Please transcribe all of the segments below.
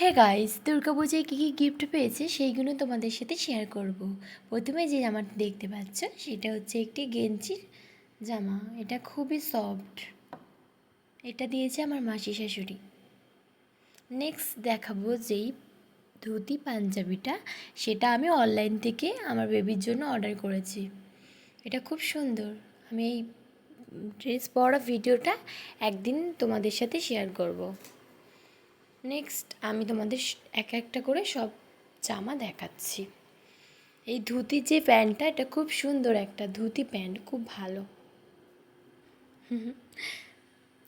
Hey guys দুর্গাপূজায় কী কী gift পেয়েছে সেইগুলো তোমাদের সাথে শেয়ার করব। প্রথমে যে জামাটা দেখতে পাচ্ছ, সেটা হচ্ছে একটি গেঞ্জির জামা। এটা খুবই সফট এটা দিয়েছে আমার মাসি শাশুড়ি। নেক্সট দেখাবো যেই ধুতি, পাঞ্জাবিটা। সেটা আমি অনলাইন থেকে আমার বেবির জন্য অর্ডার করেছি। এটা খুব সুন্দর। আমি এই ড্রেস পরা ভিডিওটা একদিন তোমাদের সাথে শেয়ার করব। নেক্সট আমি তোমাদের এক একটা করে সব জামা দেখাচ্ছি। এই ধুতি যে প্যান্টটা, এটা খুব সুন্দর একটা ধুতি প্যান্ট, খুব ভালো।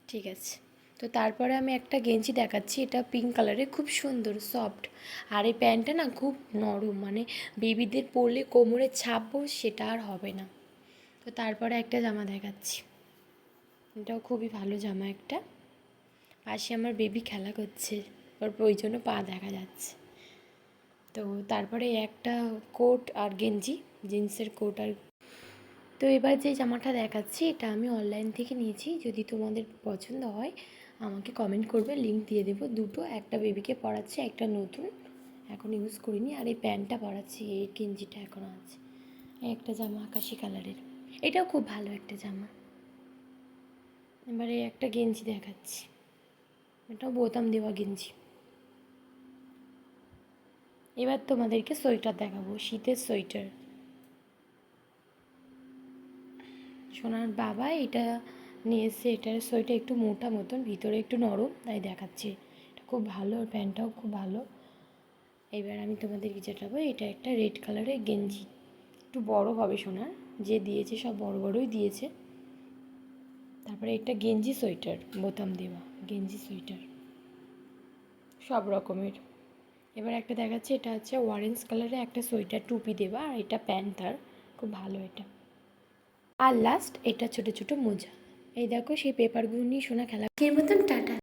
ঠিক আছে। তো তারপরে আমি একটা গেঞ্জি দেখাচ্ছি, এটা পিঙ্ক কালারের খুব সুন্দর সফট আর এই প্যান্টটা না খুব নরম মানে বেবিদের পরলে কোমরে ছাপবো সেটা আর হবে না। তো তারপরে একটা জামা দেখাচ্ছি। এটাও খুবই ভালো জামা একটা। পাশে আমার বেবি খেলা করছে। ওর ওই জন্য পা দেখা যাচ্ছে। তো তারপরে একটা কোট আর গেঞ্জি জিন্সের কোট আর তো এবার যে জামাটা দেখাচ্ছি, এটা আমি অনলাইন থেকে নিয়েছি। যদি তোমাদের পছন্দ হয়, আমাকে কমেন্ট করবে লিঙ্ক দিয়ে দেবো। দুটো, একটা বেবিকে পরাচ্ছি, একটা নতুন। এখন ইউজ করিনি, আর এই প্যান্টটা পরাচ্ছি, এই গেঞ্জিটা এখনও আছে। একটা জামা আকাশি কালারের এটাও খুব ভালো একটা জামা। এবারে একটা গেঞ্জি দেখাচ্ছি। এটাও বোতাম দেওয়া গেঞ্জি। এবার তোমাদেরকে সোয়েটার দেখাবো, শীতের সোয়েটার। সোনার বাবা এটা নিয়ে এসে এটার সোয়েটার একটু মোটা মতন, ভিতরে একটু নরম, তাই দেখাচ্ছে। এটা খুব ভালো, আর প্যান্টটাও খুব ভালো। এবার আমি তোমাদেরকে যেটাবো, এটা একটা রেড কালারের গেঞ্জি। একটু বড় হবে সোনার, যে দিয়েছে সব বড় বড়ই দিয়েছে। তারপরে এটা গেঞ্জি সোয়েটার, বোতাম দেওয়া, গেঞ্জি সোয়েটার। সব রকমের। এবার একটা দেখাচ্ছে, এটা হচ্ছে অরেঞ্জ কালারে একটা সোয়েটার, টুপি দেওয়া, আর এটা প্যান্ট তার। খুব ভালো এটা। আর লাস্ট এটা ছোট ছোট মোজা। এই দেখো সেই পেপারগুলো নিয়ে সোনা খেলা। এর মতন টাটা।